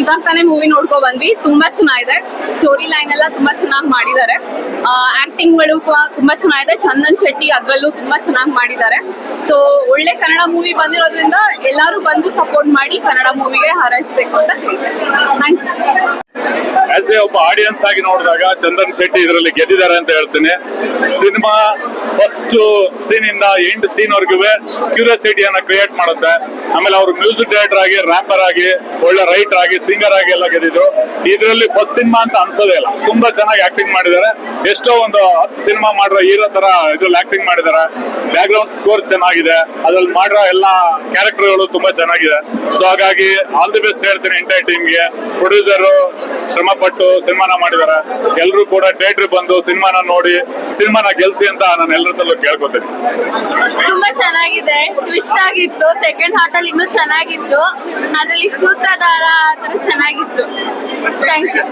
ಇವಾಗ ತಾನೇ ಮೂವಿ ನೋಡ್ಕೊ ಬಂದ್ವಿ. ತುಂಬಾ ಚೆನ್ನಾಗಿದೆ. ಸ್ಟೋರಿ ಲೈನ್ ಎಲ್ಲ ತುಂಬಾ ಚೆನ್ನಾಗಿ ಮಾಡಿದ್ದಾರೆ. ಆಕ್ಟಿಂಗ್ಗಳು ತುಂಬಾ ಚೆನ್ನಾಗಿದೆ. ಚಂದನ್ ಶೆಟ್ಟಿ ಅದ್ರಲ್ಲೂ ತುಂಬಾ ಚೆನ್ನಾಗಿ ಮಾಡಿದ್ದಾರೆ. ಸೊ ಒಳ್ಳೆ ಕನ್ನಡ ಮೂವಿ ಬಂದಿರೋದ್ರಿಂದ ಎಲ್ಲರೂ ಬಂದು ಸಪೋರ್ಟ್ ಮಾಡಿ ಕನ್ನಡ ಮೂವಿಗೆ ಹಾರೈಸ್ಬೇಕು ಅಂತ ಹೇಳ್ತಾರೆ ಥ್ಯಾಂಕ್ ಯು ಆಸ್ ಒಬ್ಬ ಆಡಿಯನ್ಸ್ ಆಗಿ ನೋಡಿದಾಗ ಚಂದನ್ ಶೆಟ್ಟಿ ಇದರಲ್ಲಿ ಗೆದ್ದಿದ್ದಾರೆ ಅಂತ ಹೇಳ್ತೀನಿ. ಸಿನಿಮಾ ಫಸ್ಟ್ ಸೀನ್ ಇಂದ ಎಂಡ್ ಸೀನ್ ವರ್ಗೂ ಕ್ಯೂರಿಯಾಸಿಟಿಯನ್ನ ಕ್ರಿಯೇಟ್ ಮಾಡುತ್ತೆ. ಆಮೇಲೆ ಅವರು ಮ್ಯೂಸಿಕ್ ಡೈರೆಕ್ಟರ್ ಆಗಿ ರ್ಯಾಪರ್ ಆಗಿ, ಒಳ್ಳೆ ರೈಟರ್ ಆಗಿ ಸಿಂಗರ್ ಆಗಿ ಎಲ್ಲ ಗೆದ್ದಿದ್ರು. ಇದರಲ್ಲಿ ಫಸ್ಟ್ ಸಿನಿಮಾ ಅಂತ ಅನ್ಸೋದೇ ಇಲ್ಲ. ತುಂಬಾ ಚೆನ್ನಾಗಿ ಆಕ್ಟಿಂಗ್ ಮಾಡಿದ್ದಾರೆ. ಎಷ್ಟೋ ಒಂದು ಹತ್ತು ಸಿನಿಮಾ ಮಾಡಿರೋ ಹೀರೋ ತರ ಇದ್ರಲ್ಲಿ ಆಕ್ಟಿಂಗ್ ಮಾಡಿದ್ದಾರೆ. ಬ್ಯಾಕ್ ಗ್ರೌಂಡ್ ಸ್ಕೋರ್ ಚೆನ್ನಾಗಿದೆ. ಅದ್ರಲ್ಲಿ ಮಾಡಿರೋ ಎಲ್ಲ ಕ್ಯಾರೆಕ್ಟರ್ಗಳು ತುಂಬಾ ಚೆನ್ನಾಗಿದೆ. ಸೊ ಹಾಗಾಗಿ ಆಲ್ ದಿ ಬೆಸ್ಟ್ ಹೇಳ್ತೀನಿ ಎಂಟೈರ್ ಟೀಮ್ಗೆ ಪ್ರೊಡ್ಯೂಸರ್ ಶ್ರಮ ಪಟ್ಟು ಸಿನಿಮಾನ ಮಾಡಿದಾರೆ. ಎಲ್ಲರೂ ಕೂಡ ಥಿಯೇಟರ್ ಬಂದು ಸಿನಿಮಾನ ನೋಡಿ, ಸಿನಿಮಾನ ಗೆಲ್ಸಿ ಅಂತ ನಾನು ಎಲ್ಲರ ಕೇಳ್ಕೊತೇನೆ ಕೇಳ್ಕೊತೀನಿ. ತುಂಬಾ ಚೆನ್ನಾಗಿದೆ. ಟ್ವಿಸ್ಟ್ ಆಗಿತ್ತು. ಸೆಕೆಂಡ್ ಹಾರ್ಟ್ ಅಲ್ಲಿ ಇನ್ನೂ ಚೆನ್ನಾಗಿತ್ತು. ಅದರಲ್ಲಿ ಸೂತ್ರಧಾರ ಆತರ ಚೆನ್ನಾಗಿತ್ತು. Thank you